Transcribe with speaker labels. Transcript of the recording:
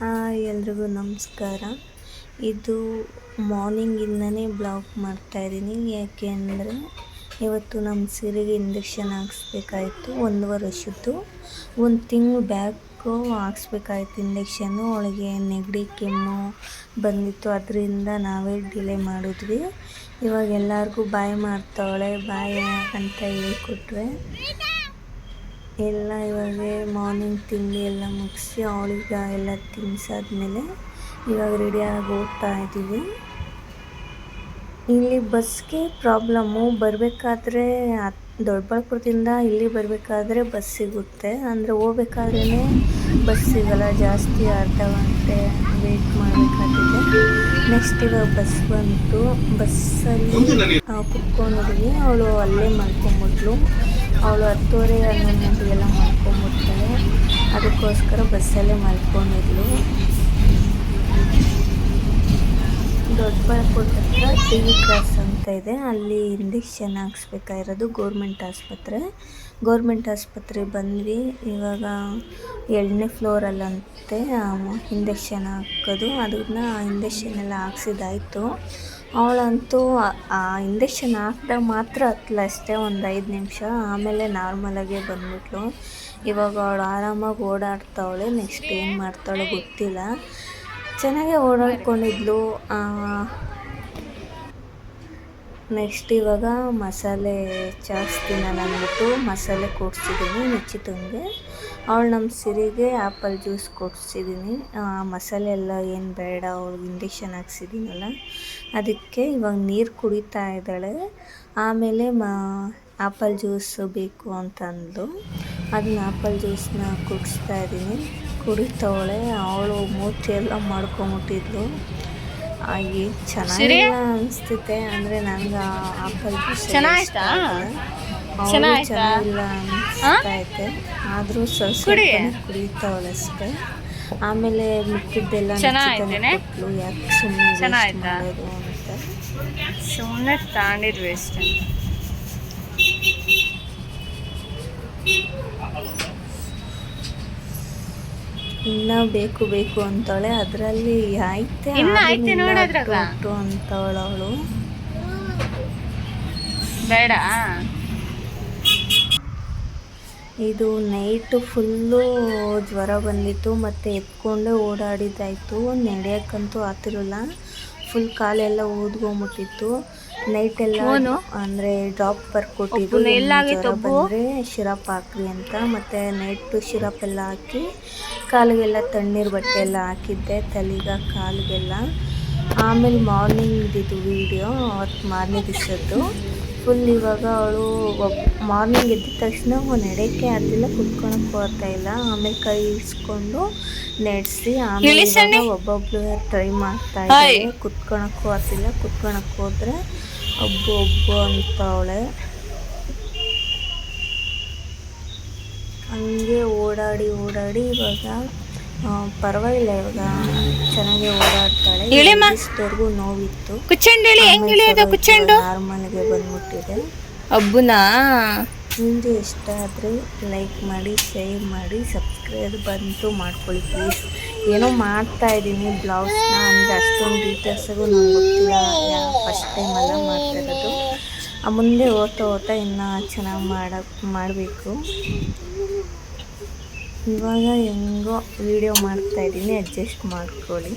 Speaker 1: Hi ಎಲ್ರಿಗೂ ನಮಸ್ಕಾರ. ಇದು ಮಾರ್ನಿಂಗಿಂದನೇ ಬ್ಲಾಗ್ ಮಾಡ್ತಾಯಿದ್ದೀನಿ ಯಾಕೆ ಅಂದರೆ ಇವತ್ತು ನಮ್ಮ ಸಿರಿಗೆ ಇಂಜೆಕ್ಷನ್ ಹಾಕ್ಸ್ಬೇಕಾಯಿತು ಒಂದು ವರ್ಷದ್ದು. ಒಂದು ತಿಂಗಳು ಬ್ಯಾಕು ಹಾಕ್ಸ್ಬೇಕಾಯ್ತು ಇಂಜೆಕ್ಷನ್ನು ಅವಳಿಗೆ ನೆಗಡಿ, ಕೆಮ್ಮು ಬಂದಿತ್ತು. ಅದರಿಂದ ನಾವೇ ಡಿಲೇ ಮಾಡಿದ್ವಿ. ಇವಾಗ ಎಲ್ಲರಿಗೂ ಬಾಯ್ ಮಾಡ್ತಾವಳೆ. ಬಾಯ್ ಅಂತ ಹೇಳ್ಕೊಟ್ರೆ ಎಲ್ಲ ಇವಾಗ ಮಾರ್ನಿಂಗ್ ತಿಂಡಿ ಎಲ್ಲ ಮುಗಿಸಿ ಅವಳಿಗೆ ಎಲ್ಲ ತಿನ್ಸಾದ್ಮೇಲೆ ಇವಾಗ ರೆಡಿಯಾಗಿ ಹೋಗ್ತಾ ಇದ್ದೀವಿ. ಇಲ್ಲಿ ಬಸ್ಗೆ ಪ್ರಾಬ್ಲಮ್ಮು ಬರಬೇಕಾದ್ರೆ ದೊಡ್ಡಬಳ್ಳಾಪುರದಿಂದ ಇಲ್ಲಿ ಬರಬೇಕಾದ್ರೆ ಬಸ್ ಸಿಗುತ್ತೆ. ಅಂದರೆ ಹೋಗ್ಬೇಕಾದ್ರೇ ಬಸ್ ಸಿಗಲ್ಲ, ಜಾಸ್ತಿ ಅರ್ಧ ಗಂಟೆ ವೆಯ್ಟ್ ಮಾಡಬೇಕಾಗಿದೆ ನೆಕ್ಸ್ಟ್ ಇವಾಗ ಬಸ್ ಬಂತು. ಬಸ್ಸಲ್ಲಿ ಕುತ್ಕೊಂಡಿದ್ವಿ. ಅವಳು ಅಲ್ಲೇ ಮಲ್ಕೊಂಬಿಟ್ಲು ಅವಳು ಹತ್ತುವರೆ, ಹನ್ನೊಂದು ಗಂಟೆಗೆಲ್ಲ ಮಲ್ಕೊಂಡ್ಬಿಡ್ತಾಳೆ ಅದಕ್ಕೋಸ್ಕರ ಬಸ್ಸಲ್ಲೇ ಮಲ್ಕೊಂಡಿದ್ಲು. ದೊಡ್ಡಬಳ್ಳಾಪುರದ ಹತ್ರ ಟಿ ವಿ ಕ್ರಾಸ್ ಅಂತ ಇದೆ. ಅಲ್ಲಿ ಇಂಜೆಕ್ಷನ್ ಹಾಕ್ಸ್ಬೇಕಾಗಿರೋದು ಗೋರ್ಮೆಂಟ್ ಆಸ್ಪತ್ರೆ. ಗೋರ್ಮೆಂಟ್ ಆಸ್ಪತ್ರೆ ಬಂದ್ವಿ. ಇವಾಗ ಎರಡನೇ ಫ್ಲೋರಲ್ಲಂತೆ ಇಂಜೆಕ್ಷನ್ ಹಾಕೋದು. ಅದನ್ನ ಇಂಜೆಕ್ಷನ್ ಎಲ್ಲ ಹಾಕ್ಸಿದ್ದಾಯಿತು. ಅವಳಂತೂ ಆ ಇಂಜೆಕ್ಷನ್ ಹಾಕ್ದಾಗ ಮಾತ್ರ ಹತ್ತಲ ಅಷ್ಟೇ ಒಂದು ಐದು ನಿಮಿಷ, ಆಮೇಲೆ ನಾರ್ಮಲಾಗೆ ಬಂದ್ಬಿಟ್ಲು. ಇವಾಗ ಅವಳು ಆರಾಮಾಗಿ ಓಡಾಡ್ತಾವಳೆ ನೆಕ್ಸ್ಟ್ ಏನು ಮಾಡ್ತಾಳೆ ಗೊತ್ತಿಲ್ಲ. ಚೆನ್ನಾಗೇ ಓಡಾಡ್ಕೊಂಡಿದ್ಲು. ನೆಕ್ಸ್ಟ್ ಇವಾಗ ಮಸಾಲೆ ಜಾಸ್ತಿ ನಾನು ಅಂದ್ಬಿಟ್ಟು ಮಸಾಲೆ ಕೊಡ್ಸಿದ್ದೀನಿ ನಿಶ್ಚಿತಂಗೆ ಅವಳು ನಮ್ಮ ಸಿರಿಗೆ ಆ್ಯಪಲ್ ಜ್ಯೂಸ್ ಕೊಡಿಸಿದ್ದೀನಿ. ಮಸಾಲೆ ಎಲ್ಲ ಏನು ಬೇಡ, ಅವ್ಳಿಗೆ ಇಂಜೆಕ್ಷನ್ ಹಾಕ್ಸಿದ್ದೀನಲ್ಲ. ಅದಕ್ಕೆ ಇವಾಗ ನೀರು ಕುಡಿತಾ ಇದ್ದಾಳೆ. ಆಮೇಲೆ ಮ ಆ್ಯಪಲ್ ಜ್ಯೂಸು ಬೇಕು ಅಂತ ಅಂದಳು ಅದನ್ನ ಆ್ಯಪಲ್ ಜ್ಯೂಸನ್ನ ಕುಡಿಸ್ತಾ ಇದ್ದೀನಿ. ಕುಡಿತವಳೆ, ಅವಳು ಮೂತಿ ಎಲ್ಲ ಮಾಡ್ಕೊಂಬಿಟ್ಟಿದ್ಲು. ಹಾಗೆ ಚೆನ್ನಾಗಿಲ್ಲ ಅನಿಸ್ತೈತೆ ಅಂದರೆ ನಂಗೆ ಆ
Speaker 2: ಚೆನ್ನಾಯ್ತಾ? ಚೆನ್ನಾಯ್ತಾ?
Speaker 1: ಚೆನ್ನಾಗಿಲ್ಲ ಅನಿಸ್ತೈತೆ ಆದರೂ ಸ್ವಲ್ಪ ಕುಡಿತಾವಳೆ ಅಷ್ಟೇ. ಆಮೇಲೆ ಮಿಕ್ಕಿದ್ದೆಲ್ಲ
Speaker 2: ಚೆನ್ನಾಗೈತೇನೆ?
Speaker 1: ಕೊಟ್ಲು ಯಾಕೆ ಸುಮ್ಮನೆ
Speaker 2: ಚೆನ್ನಾಗೈತಾ?
Speaker 1: ಮಾಡೋದು ಅಂತ.
Speaker 2: ಸುಮ್ಮನೆ ತಗೊಂಡಿದ್ದು ವೇಸ್ಟ್
Speaker 1: ಇನ್ನ ಬೇಕು ಬೇಕು ಅಂತಾಳೆ. ಅದರಲ್ಲಿ ಆಯ್ತೆ
Speaker 2: ನೋಡು
Speaker 1: ಅಂತವಳು ಅವಳು.
Speaker 2: ಬೇಡ.
Speaker 1: ಇದು ನೈಟು ಫುಲ್ಲು ಜ್ವರ ಬಂದಿತ್ತು ಮತ್ತು ಎತ್ಕೊಂಡೇ ಓಡಾಡಿದ್ದಾಯಿತು. ನಡೆಯೋಕ್ಕಂತೂ ಆಗ್ತಿರಲಿಲ್ಲ ಫುಲ್ ಕಾಲೆಲ್ಲ ಊದ್ಕೊಂಬಿಟ್ಟಿತ್ತು. ನೈಟೆಲ್ಲ
Speaker 2: ಎಲ್ಲ
Speaker 1: ಅಂದ್ರೆ ಡ್ರಾಪ್
Speaker 2: ವರ್ಕ್ ಕೊಟ್ಟಿದ್ರು?
Speaker 1: ಬಂದರೆ ಶಿರಪ್ ಹಾಕ್ರಿ ಅಂತ. ಮತ್ತೆ ನೈಟ್ ಶಿರಪ್ ಎಲ್ಲ ಹಾಕಿ ಕಾಲಿಗೆಲ್ಲ ತಣ್ಣೀರು ಬಟ್ಟೆ ಎಲ್ಲ ಹಾಕಿದ್ದೆ ತಲೆಗೆ ಕಾಲಿಗೆಲ್ಲ. ಆಮೇಲೆ ಮಾರ್ನಿಂಗ್ ಇದು ವೀಡಿಯೋ ಅವತ್ತು ಮಾರ್ನಿಂಗ್ ದಿವಸದ್ದು. ಫುಲ್ ಇವಾಗ ಅವಳು ಮಾರ್ನಿಂಗ್ ಎದ್ದ ತಕ್ಷಣ ನಡೆಯೋಕ್ಕೆ ಆಗ್ತಿಲ್ಲ ಕುತ್ಕೊಳಕ್ಕೂ ಬರ್ತಾ ಇಲ್ಲ. ಆಮೇಲೆ ಕೈ ಇಳಿಸ್ಕೊಂಡು ನಡೆಸಿ ಆಮೇಲೆ. ಒಬ್ಬೊಬ್ಳು ಟ್ರೈ ಮಾಡ್ತಾ
Speaker 2: ಇದ್ದಾಳೆ
Speaker 1: ಇದ್ದಾರೆ. ಕುತ್ಕೊಳಕ್ಕೂ ಆಗ್ತಿಲ್ಲ ಕುತ್ಕೊಳಕ್ಕೆ ಹೋದ್ರೆ ಒಬ್ಬು ಒಬ್ಬು ಅಂತವಳೆ ಹಂಗೆ ಓಡಾಡಿ ಓಡಾಡಿ ಇವಾಗ ಪರವಾಗಿಲ್ಲ ಇವಾಗ. ಚೆನ್ನಾಗಿ ಓಡಾಡ್ತಾಳೆ. ಇಷ್ಟವರೆಗೂ ನೋವಿತ್ತು.
Speaker 2: ಕುಚ್ಚಂಡು ಹೇಳಿ ಹೆಂಗ್ ಇಳಿಯೋದು ಕುಚ್ಚಂಡು?
Speaker 1: ನಾರ್ಮಲ್ಗೆ ಬಂದ್ಬಿಟ್ಟಿದೆ.
Speaker 2: ಅಬ್ಬುನಾ?
Speaker 1: ನಿಮಗೆ ಇಷ್ಟ ಆದರೆ ಲೈಕ್ ಮಾಡಿ ಶೇರ್ ಮಾಡಿ ಸಬ್ಸ್ಕ್ರೈಬ್ ಬಂತು ಮಾಡ್ಕೊಳ್ಳಿ ಪ್ಲೀಸ್ ಏನೋ ಮಾಡ್ತಾ ಇದ್ದೀನಿ ಬ್ಲೌಸ್ನ ಅಂದರೆ ಅಷ್ಟೊಂದು ಡೀಟೇಲ್ಸಾಗೂ ನಂಗೆ ಗೊತ್ತಿಲ್ಲ. ಫಸ್ಟ್ ಟೈಮ್ ಎಲ್ಲ ಮಾಡ್ತಾ ಇರೋದು. ಆ ಮುಂದೆ ಓದ್ತಾ ಓದ್ತಾ ಇನ್ನೂ ಚೆನ್ನಾಗಿ ಮಾಡಕ್ಕೆ ಮಾಡಬೇಕು. ಇವಾಗ ಹೆಂಗೋ ವೀಡಿಯೋ ಮಾಡ್ತಾಯಿದ್ದೀನಿ ಅಡ್ಜಸ್ಟ್ ಮಾಡ್ಕೊಳ್ಳಿ.